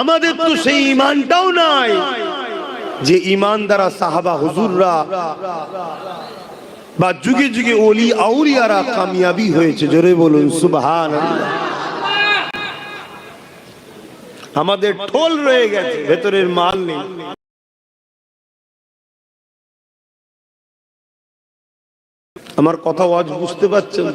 আমাদের। তো সেই ইমানটাও নাই যে ইমান দ্বারা সাহাবা হুজুররা বা যুগে যুগে ওলি আউলিয়ারা কামিয়াবি হয়েছে। জোরে বলুন সুবহান আমাদের ঠোল রয়ে গেছে, ভেতরের মাল নেই। আমার কথা আজ বুঝতে পারছেন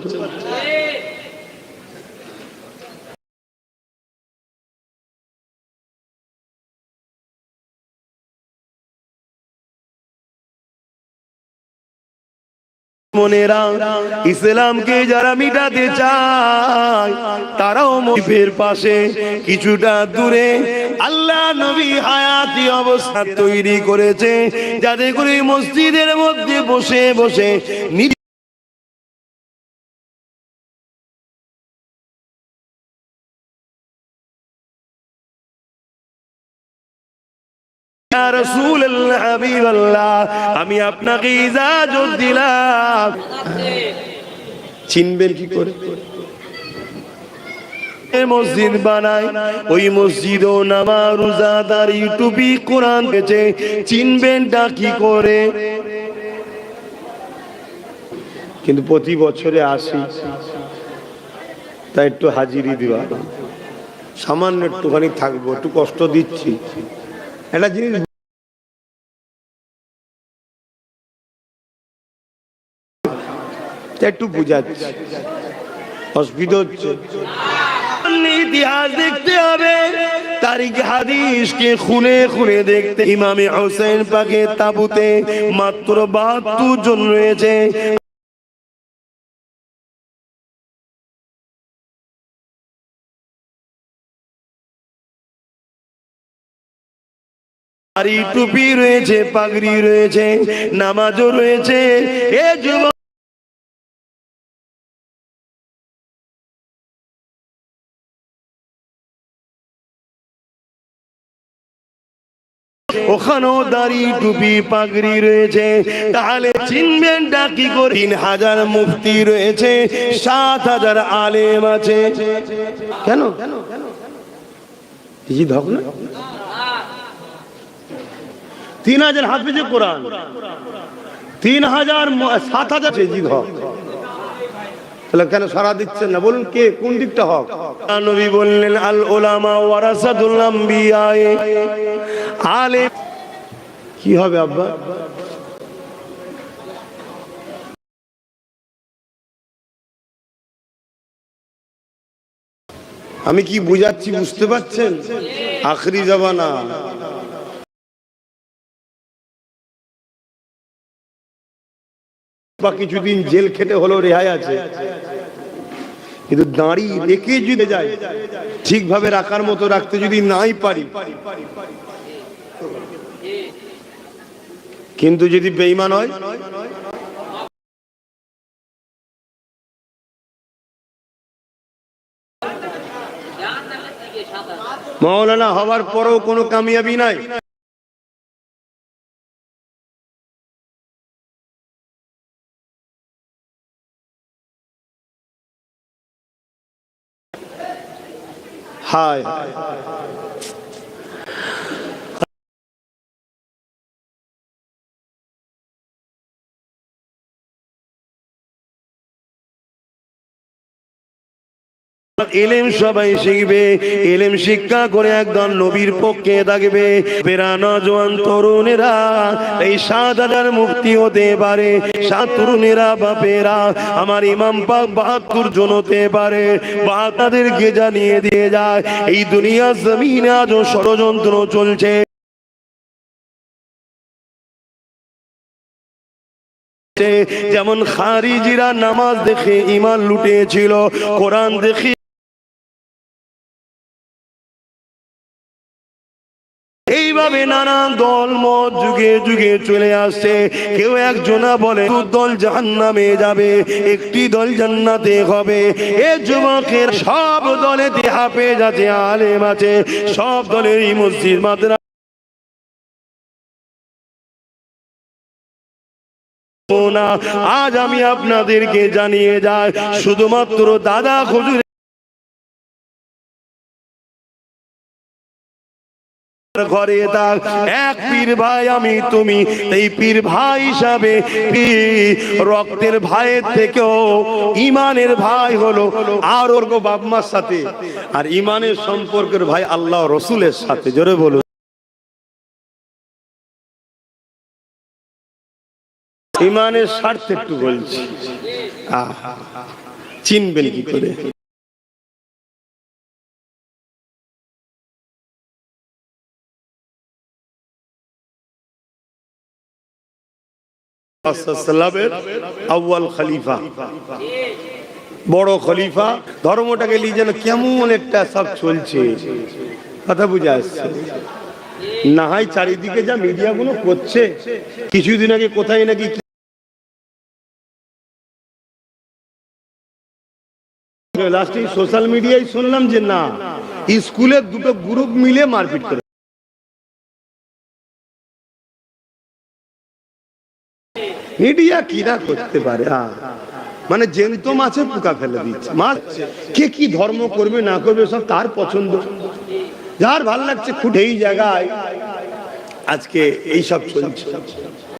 মনেরা ইসলামকে যারা মিটাতে চায়, তারাও মহিফের পাশে কিছুটা দূরে আল্লাহ নবী হায়াতি অবস্থা তৈরি করেছে, যাতে করে মসজিদের মধ্যে বসে বসে আমি আপনাকে ইজাজত দিলাম। চিনবেন কি করে? মসজিদ বানায় ওই মসজিদ ও নামা রোজাদার ইউটিউবই কোরআন গেছে চিনবেন টা কি করে? কিন্তু প্রতি বছরে আসি তাই একটু হাজিরি দিবা সামান্য একটুখানি থাকব একটু কষ্ট দিচ্ছি। একটা জিনিস একটু বুঝাচ্ছি। অসুবিধা হচ্ছে। ইতিহাস দেখতে হবে, তারিখ দেখতে ইমামে হোসেন পাকে তাবুতে মাত্র বাহাত্তর জন রয়েছে। টুপি রয়েছে, পাগড়ি রয়েছে, নামাজও রয়েছে। এ যুবক ওখানেও দাড়ি টুপি পাগড়ি রয়েছে। তাহলে চিনবেন ডাকি করে? তিন হাজার মুফতি রয়েছে, সাত হাজার আলেম আছে। কেন? ধক না? তিন হাজার হাফিজে কোরআন। তিন হাজার সাত হাজার হক তাহলে কেন সারা দিচ্ছেন না? বলুন কে কোন দিকটা হক? নবী বললেন আল ওলামা ওয়ারাসাতুল আম্বিয়া আলে কি হবে আব্বা? আমি কি বুঝাচ্ছি বুঝতে পারছেন? আখরি জবানা। বা কিছুদিন জেল খেটে হলেও রেহাই আছে। কিন্তু দাঁড়ি রেখে যদি যায় ঠিকভাবে রাখার মতো রাখতে যদি নাই পারি, কিন্তু যদি বেইমান হয় মৌলানা হওয়ার পরেও কোনো কামিয়াবি নাই। হায় এলেম সবাই শিখবে, এলেম শিক্ষা করে একদম নবীর পক্ষে থাকবে। বেড়ানো জোয়ান তরুণেরা, এই সাত হাজার মুক্তি হতে পারে, সাত তরুণেরা বাপেরা আমার ইমাম পাক বাহাত্তর জন হতে পারে। বা তাদেরকে জানিয়ে দিয়ে যায়, এই দুনিয়া জমিনে আজও ষড়যন্ত্র চলছে। যেমন খারিজিরা নামাজ দেখে ইমান লুটেছিল, কোরআন দেখে এইভাবে নানা দল মত যুগে যুগে চলে আসছে। কেউ একজনা বলে দল জাহান্নামে যাবে, একটি দল জান্নাতে হবে। এ যুবকের সব দলে হাফে যাচ্ছে, আলেম আছে। সব দলের এই মসজিদ মাদ্রা আজ আমি আপনাদেরকে জানিয়ে যাই, শুধুমাত্র দাদা খুজুর ঘরে থাক এক পীর ভাই আমি তুমি, এই পীর ভাই হিসাবে রক্তের ভাইয়ের থেকেও ইমানের ভাই হলো আর ওর গো বাপ মার সাথে। আর ইমানের সম্পর্কের ভাই আল্লাহ রসুলের সাথে। জোরে বলুন। ইমানের স্বার্থে একটু বলছি। চিনবেন কি করে? বড় খলিফা, ধর্মটাকে নিয়ে যেন কেমন একটা সব চলছে। কথা বুঝে আসছে না হয় চারিদিকে যা মিডিয়া গুলো করছে। কিছুদিন আগে কোথায় নাকি লাস্টে সোশ্যাল মিডিয়ায় শুনলাম যে না, স্কুলের দুটো গ্রুপ মিলে মারপিট করে মিডিয়া কিরা করতে পারে? মানে মানে তো মাছে পোকা ফেলে দিচ্ছে। মাছ, কে কি ধর্ম করবে, না করবে, সব তার পছন্দ। যার ভালো লাগছে খুঁটে এই জায়গায়। আজকে এইসব চলছে।